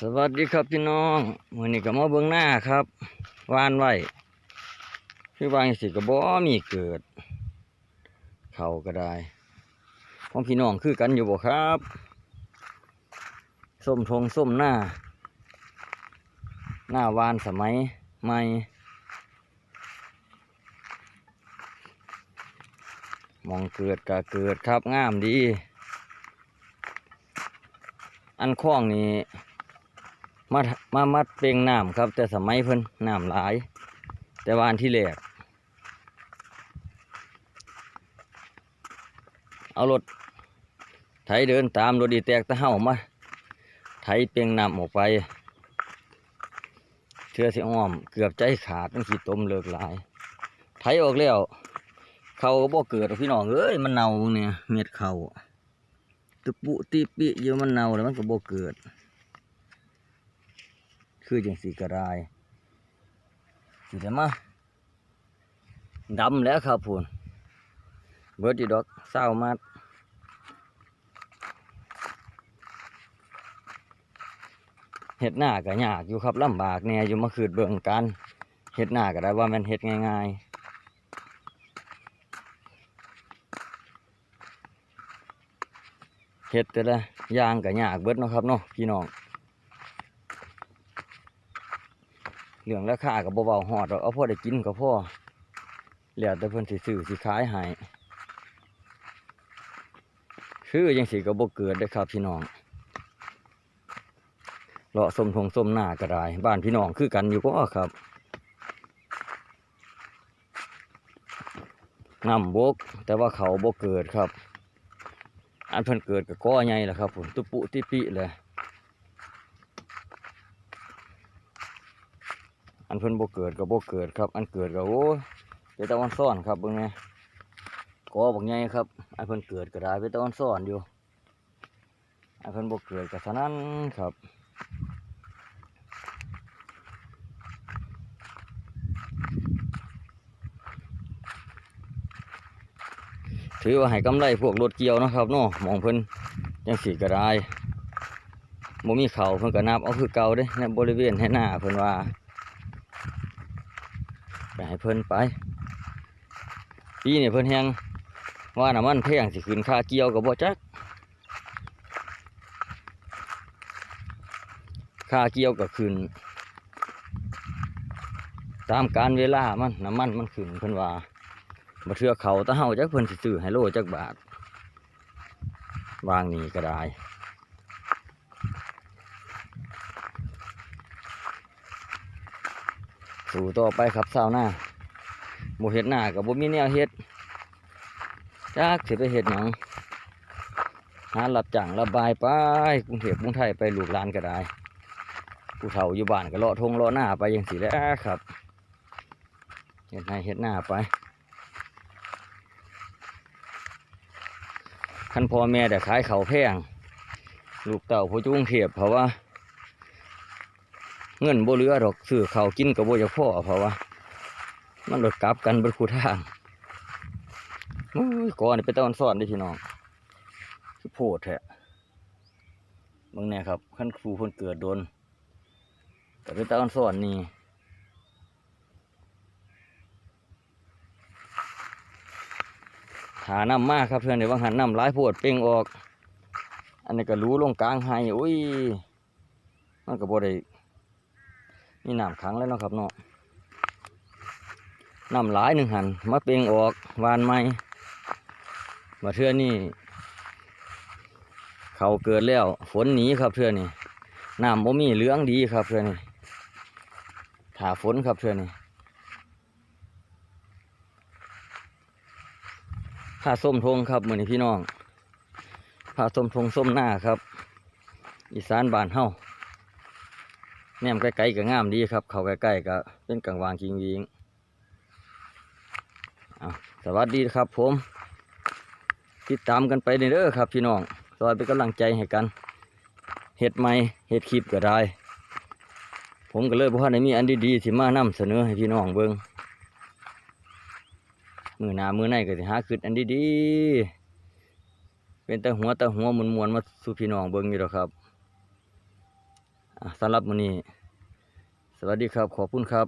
สวัสดีครับพี่น้องมื้อนี้ก็มาเบิ่งหน้าครับวานไว้คือวางสิก็บ่มีเกิด เข่าก็ได้ของพี่น้องคือกันอยู่บ่ครับส้มทงส้มหน้า หน้าวานสมัยใหม่มองเกิดก็เกิดครับงามดี อันคล้องนี้ มามามัดเปลงน้ำครับ แต่สมัยเพิ่นน้ำหลาย แต่วาอันที่แรกเอารถไถเดินตามรถดีแตกตะเห่ามาไถเปลงน้ำออกไปเชื่อสิอ้อมเกือบใจขาดมันขีดตมเลิกหลายไถออกแล้วเขาก็บ่เกิดพี่น้องเอ้ยมันเน่าเนี่ยเม็ดเขาตุปุติปิเยอะมันเน่าแล้วมันก็บ่เกิด คือจังสีกระไรสิได้มาดำแล้วครับพูนเบิดอยู่ดอกเศร้ามัดเฮ็ดหน้าก็ยากอยู่ครับลำบากแน่อยู่มาคืดเบิ่งกันเฮ็ดหน้าก็ได้ว่ามันเฮ็ดง่ายๆเฮ็ดแต่ละยางก็ยากเบิดเนาะครับเนาะพี่น้อง เรื่องราคากับเบาๆหอดกเอาพ่อได้กินก็พ่อแล้วแต่เพิ่นสิซื้อสิขายให้คือยังสิก็บ่เกิดเด้ครับพี่น้องเลาะส้มทงส้มหน้าก็ได้บ้านพี่น้องคือกันอยู่ก็ครับนำบกแต่ว่าเขาบ่เกิดครับ อันเพิ่นเกิดก็ก้อใหญ่แหละครับผมตุปุติปิเลย อันเพิ่นโบเกิดก็บ่เกิดครับ อันเกิดก็โอ้ยเปตะวันซ่อนครับเบิ่งแหน่กอบักใหญ่ครับอันเพิ่นเกิดก็ได้เปตะวันซ่อนอยู่อันเพิ่นโบเกิดก็เท่านั้นครับถือว่าให้กำไรพวกรถเกี่ยวนะครับเนาะมองเพิ่นจังสีก็ได้บ่มีเขาเพิ่นก็นับเอาคือเก่าเด้ในบริเวณให้หน้าเพิ่นว่า ไปให้เพิ่นไปปีนี้เพิ่นแฮงว่าน้ำมันแพงสิขึ้นค่าเกี่ยวกับบ่จักค่าเกี่ยวก็ขึ้น ตามการเวลามันน้ำมันมันขึ้นเพิ่นว่าบ่เทื่อเขาตะเฮาจักเพิ่นสิซื้อให้โลจักบาทวางนี่ก็ได้ สู่ต่อไปครับสาวหน้าโมเฮ็ดหน้ากับบ่มีแนวเฮ็ดจักสิไปเฮ็ดหยังหารับจ้างระบายไปกรุงเทพกรุงไทยไปหลูกลานก็ได้ผู้เฒ่าอยู่บ้านก็เลาะทงเลาะหน้าไปอย่างสิแล้วครับเฮ็ดให้เฮ็ดหน้าไปคันพ่อแม่แต่ขายเขาแพงลูกเต่าผู้จุกรุงเทพเพราะว่า เงินบ่เหลือดอกซื้อข้าวกินกับบ่จะพ่อเพราะว่า มันรถกลับกันบนคูทางโอ้ยก่อนไปตอนสอนได้อพี่น้องโพดแท้เบางแน่ครับขั้นครูคนเกิดโดนแต่ไปตอนสอนนี่หาน้ำมากครับเพื่อนเดี๋ยวบาหันน้ำร้ายโพดเป่งออก อันนี้ก็รู้ลงกลางให้อุ้ยมันก็บ่ได้ มีน้ำขังแล้วเนาะครับเนาะน้ำหลายหนึ่งหันมาเปล่งออกวานไม้มาเทื่อนี่เขาเกิดแล้วฝนหนีครับเทื่อนี่น้ำบ่มีเหลืองดีครับเทื่อนี่ถาฝนครับเทื่อนี่ผ้าส้มทงครับเหมือนพี่น้องผ้าส้มทงส้มหน้าครับ อีสานบานเฮา แนมใกล้ๆก็งามดีครับ เขาใกล้ๆก็เป็นกลางวางกิงวิงสวัสดีครับผม ติดตามกันไปเด้อครับพี่น้องซอยเป็นกำลังใจให้กัน เห็ดใหม่เห็ดคลิปก็ได้ ผมก็เลยบอกว่าในมีอันดีๆที่มานำเสนอให้พี่น้องเบิงมือหนามือในก็สิหาขึ้นอันดีๆเป็นแต่หัวแต่หัวมวนๆมาสู่พี่น้องเบิงอยู่แล้วครับ สำหรับมื้อนี้ สวัสดีครับ ขอบคุณครับ